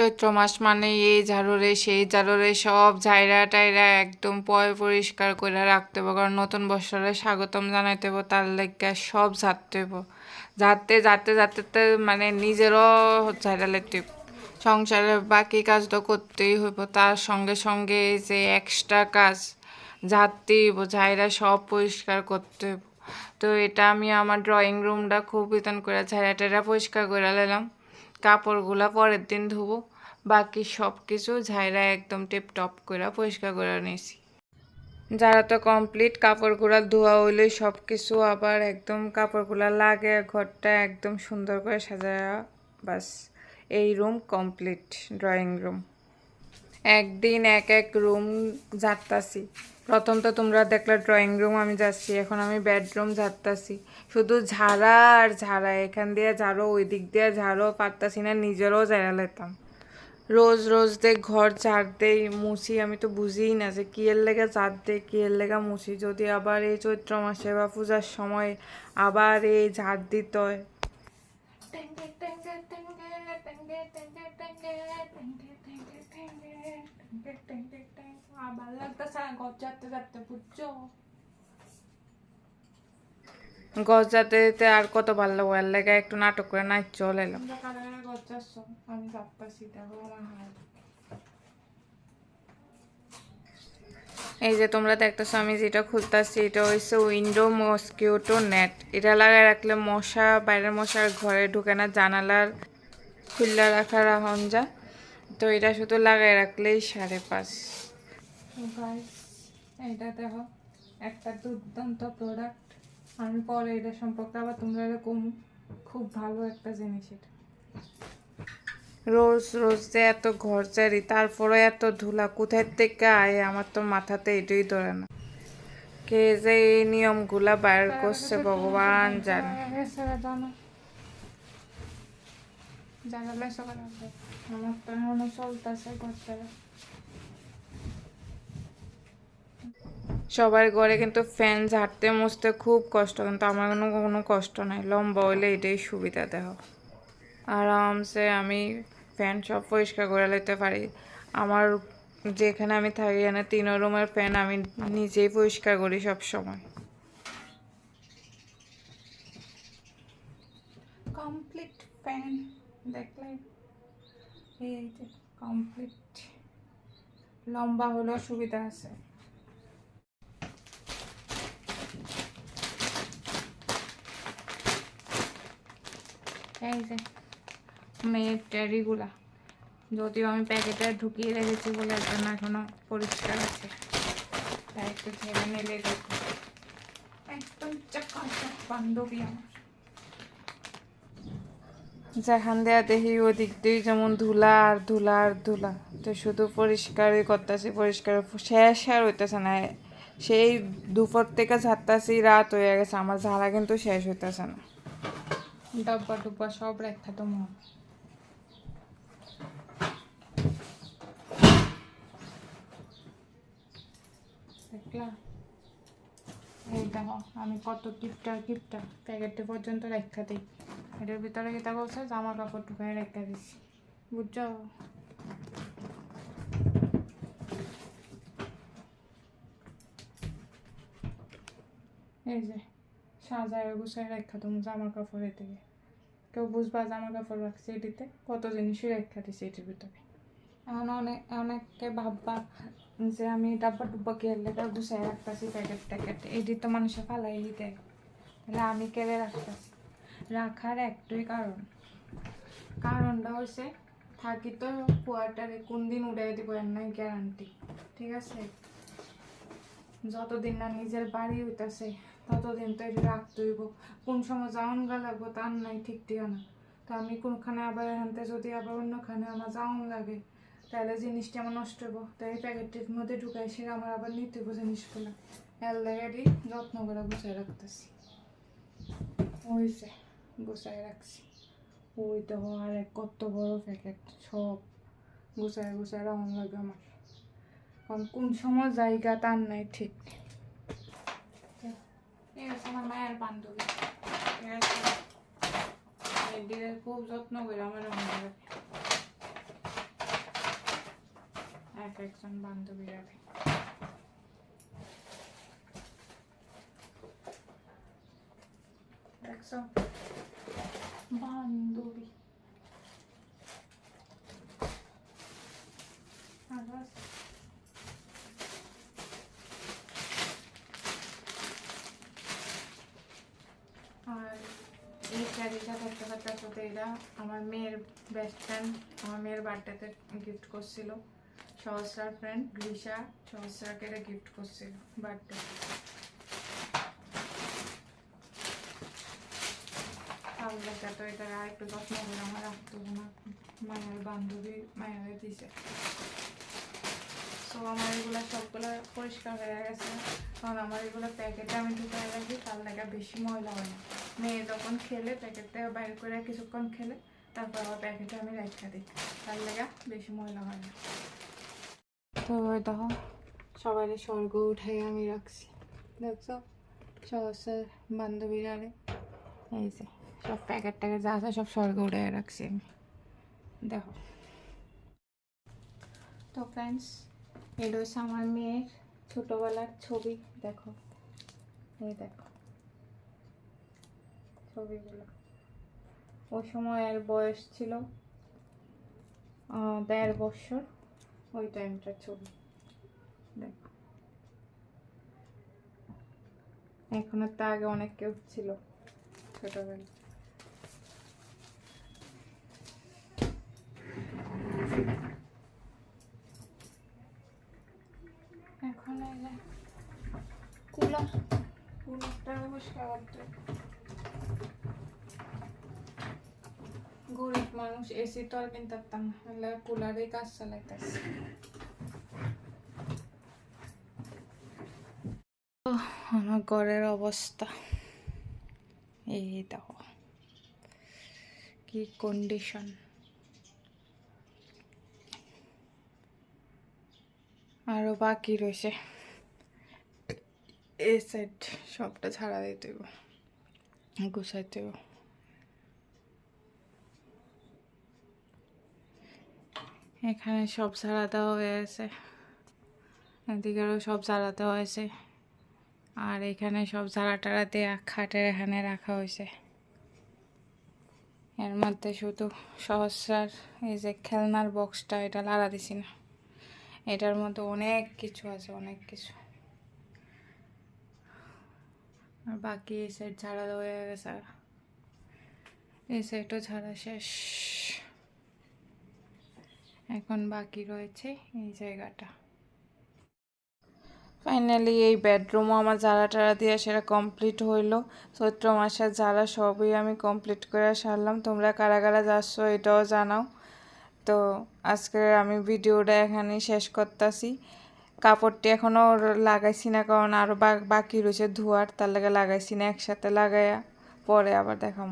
চৈত্র মাস মানে এই ঝাড়ুরে, সেই ঝাড়ুরে সব ঝাইরা টাইরা একদম পয় পরিষ্কার করে রাখতে হবে কারণ নতুন বছরে স্বাগতম জানাইতে হবে তার লেগে সব ঝাড়তে হবে ঝাড়তে ঝাড়তে ঝাড়তে মানে নিজেরও ঝাইরা লেতে। সংসারের বাকি কাজ তো করতেই হইব, তার সঙ্গে সঙ্গে যে এক্সট্রা কাজ ঝাড়তেই হইব, ঝাইরা সব পরিষ্কার করতে হইব। তো এটা আমি আমার ড্রয়িং রুমটা খুব ইতন করে ঝাইরা টাইরা পরিষ্কার করে নিলাম কাপড়গুলা পরের দিন ধুবো। বাকি সব কিছু ঝাইরা একদম টেপ টপ করে পরিষ্কার করে নিয়েছি যারা তো কমপ্লিট কাপড়গুলা ধোয়া হইলে সব কিছু আবার একদম কাপড়গুলা লাগে ঘরটা একদম সুন্দর করে সাজায়, বাস এই রুম কমপ্লিট ড্রয়িং রুম একদিন এক এক রুম যাত্তাছি প্রথম তো তোমরা দেখলে ড্রয়িং রুম আমি যাচ্ছি, এখন আমি বেডরুম যাত্তাছি শুধু ঝাড়া আর ঝাড়া, এখান দিয়ে ঝাড়ো ওই দিক দিয়ে ঝাড়ো, পারতাছি না, নিজেরও জায়গা লেতাম। রোজ রোজ দে ঘর ঝাড় দেই মুছি আমি তো বুঝিই না যে এর লেগে ঝাড় দে, কি এর লেগে মুছি যদি আবার এই চৈত্র মাসে বা পূজার সময় আবার এই ঝাড় দিত ঘর যাতে আর কত ভালো লাগবে এর লেগে একটু নাটক করে নাচ চলে এলাম। হাত এই যে তোমরা দেখতেছো আমি যেটা খুলতেছি এটা হচ্ছে উইন্ডো মসকিউটো নেট এটা লাগায় রাখলে মশা বাইরের মশার ঘরে ঢুকে না জানালার খুল্লা রাখা রাখন যা। তো এটা শুধু লাগায় রাখলেই সাড়ে পাঁচ। এইটা দেখো একটা দুর্দান্ত প্রোডাক্ট আমি পরে এটা সম্পর্কে আবার তোমরা এরকম খুব ভালো একটা জিনিস এটা। রোজ রোজ যে এত ঘর চারি তারপরে এত ধুলা কোথায় থেকে আয়? আমার তো মাথাতে এটাই ধরে না। কে যে এই নিয়মগুলা বাইর করছে ভগবান জানে। জানালে সকাল আমার তো এখনও চলতেছে ঘরটা সবার ঘরে কিন্তু ফ্যান ঝাড়তে মুছতে খুব কষ্ট কিন্তু আমার কোনো কোনো কষ্ট নাই। লম্বা হইলে এটাই সুবিধা দেহ আরামসে আমি ফ্যান সব পরিষ্কার করে নিতে পারি। আমার যেখানে আমি থাকি, এখানে তিন রুমের ফ্যান আমি নিজেই পরিষ্কার করি সব সময় কমপ্লিট ফ্যান দেখলে এই যে কমপ্লিট লম্বা হলেও সুবিধা আছে। এই যে মেয়ের ট্যারিগুলা। যদিও আমি প্যাকেটে ঢুকিয়ে রেখেছি বলে এর জন্য এখনও পরিষ্কার আছে। তাই একটু ছেড়ে নিলে দেখো। একদম চাকাচাক বান্ধবী আমার। যেখান দেয়া দেখি ওদিক দিয়ে যেমন ধুলা আর ধুলা আর ধুলা। তো শুধু পরিষ্কারই করতেছি পরিষ্কার শেষ আর হইতেছে না। সেই দুপুর থেকে ঝাড়তাছি রাত হয়ে গেছে। আমার ঝাড়া কিন্তু শেষ হইতেছে না। ডাব্বা ডুব্বা সব রেখা তো মন এই দেখো, আমি কত কিপটা কিপটা প্যাকেটে পর্যন্ত রেখা দিই। এটার ভিতরে কিতা করছে জামা কাপড় ঢুকায় রেখা দিছি বুঝছ? এই যে, সাজায় গুছায় রেখা তুমি জামা কাপড়ের দিকে। কেউ বুঝবা জামা কাপড় রাখছে এটিতে? কত জিনিসই রেখা দিছে এটির ভিতরে। এখন অনেক অনেককে ভাববা যে আমি ডাব্বা ডুব্বা কে লেখা গুছাই রাখতেছি, প্যাকেট ট্যাকেট এটি তো মানুষে ফালাই দেয় তাহলে আমি কেড়ে রাখতেছি? রাখার একটাই কারণ। কারণটা হচ্ছে থাকি তো কোয়ার্টারে কোন দিন উড়াই দিব এর নাই গ্যারান্টি ঠিক আছে? যতদিন না নিজের বাড়ি হইতাছে, ততদিন তো এটা রাখতে হইব। কোন সময় যাওন গা লাগবো তার নাই ঠিক ঠিকানা। তো আমি কোনখানে আবার এখানতে যদি আবার অন্যখানে আমার যাওন লাগে তাহলে জিনিসটা আমার নষ্ট হইব তাই প্যাকেটের মধ্যে ঢুকাই সে আমার আবার নিতে হইব জিনিসগুলো। এর লেগে যত্ন করে গুছাই রাখতেছি। যে গুছাই রাখছি। ওই তো আর এক কত বড় প্যাকেট, সব গুছাই গুছাই রাখুন লাগে আমার। কারণ কোন সময় জায়গা তার নাই ঠিক। আমার মায়ের বান্ধবী। খুব যত্ন করে আমার একজন দেখছ বান্ধবী। পাচ্ছ এটা আমার মেয়ের বেস্ট ফ্রেন্ড আমার মেয়ের বার্থডেতে গিফট করছিল। সহস্রার ফ্রেন্ড গ্রিসা সহস্রাকে এটা গিফট করছিল বার্থডে লাগে তো এটা আর একটু যত্ন করে আমার রাখতে না। মায়ের বান্ধবী মায়ের দিছে। সো আমার এগুলো সবগুলো পরিষ্কার হয়ে গেছে। কারণ আমার এগুলো প্যাকেটে আমি ঢুকাই রাখি, তার লাগে বেশি ময়লা হয় না। মেয়ে যখন খেলে, প্যাকেট থেকে বাইর করে কিছুক্ষণ খেলে, তারপর আবার প্যাকেটে আমি রেখে দিই, তার লাগে বেশি ময়লা হয় না। তো দেখো সবাই স্বর্গ উঠাই আমি রাখছি। দেখছ? সহসের বান্ধবীরা এই যে, সব প্যাকেট ট্যাকেট যা আছে সব স্বর্গ উঠাই রাখছি আমি। দেখো। তো ফ্রেন্ডস এটা হচ্ছে আমার মেয়ের ছোটবেলার ছবি। দেখো। এই দেখো। ছবিগুলো। ওই সময় এর বয়স ছিল দেড় বছর। ওই টাইমটার ছবি দেখো। এখনও তো আগে অনেক কেউ ছিল ছোটবেলা এখন কুলার। কুলারটা পরিষ্কার করতে হবে। গরিব মানুষ এসি তো আর কিনতে পারতাম না। হলে কুলারেই কাজ চালাইতেছে আমার ঘরের অবস্থা। এই দেখো, কি কন্ডিশন আরও বাকি রয়েছে। এই সাইড সবটা ছাড়া দিতে গুছাইতে এখানে সব ছাড়া দেওয়া হয়ে আছে এদিকেরও সব ছাড়া দেওয়া হয়েছে। আর এখানে সব ঝাড়া টাড়া দেওয়া খাটের এখানে রাখা হয়েছে। এর মধ্যে শুধু সহস্রার এই যে খেলনার বক্সটা এটা লাড়া দিছি না। এটার মধ্যে অনেক কিছু আছে, অনেক কিছু। আর বাকি এই ঝাড়া দেওয়া হয়ে গেছে। এই সাইডও ঝাড়া শেষ। এখন বাকি রয়েছে এই জায়গাটা। ফাইনালি এই বেডরুমও আমার ঝাড়া টাড়া দিয়ে সেটা কমপ্লিট হইল। চৈত্র মাসের ঝাড়া সবই আমি কমপ্লিট করে সারলাম। তোমরা কারা কারা যাচ্ছ এটাও জানাও। তো আজকে আমি ভিডিওটা এখানেই শেষ করতেছি। কাপড়টি এখনও লাগাইছি না, কারণ আরও বাকি রয়েছে ধোয়ার, তার লাগে লাগাইছি না, একসাথে লাগাইয়া পরে আবার দেখাম।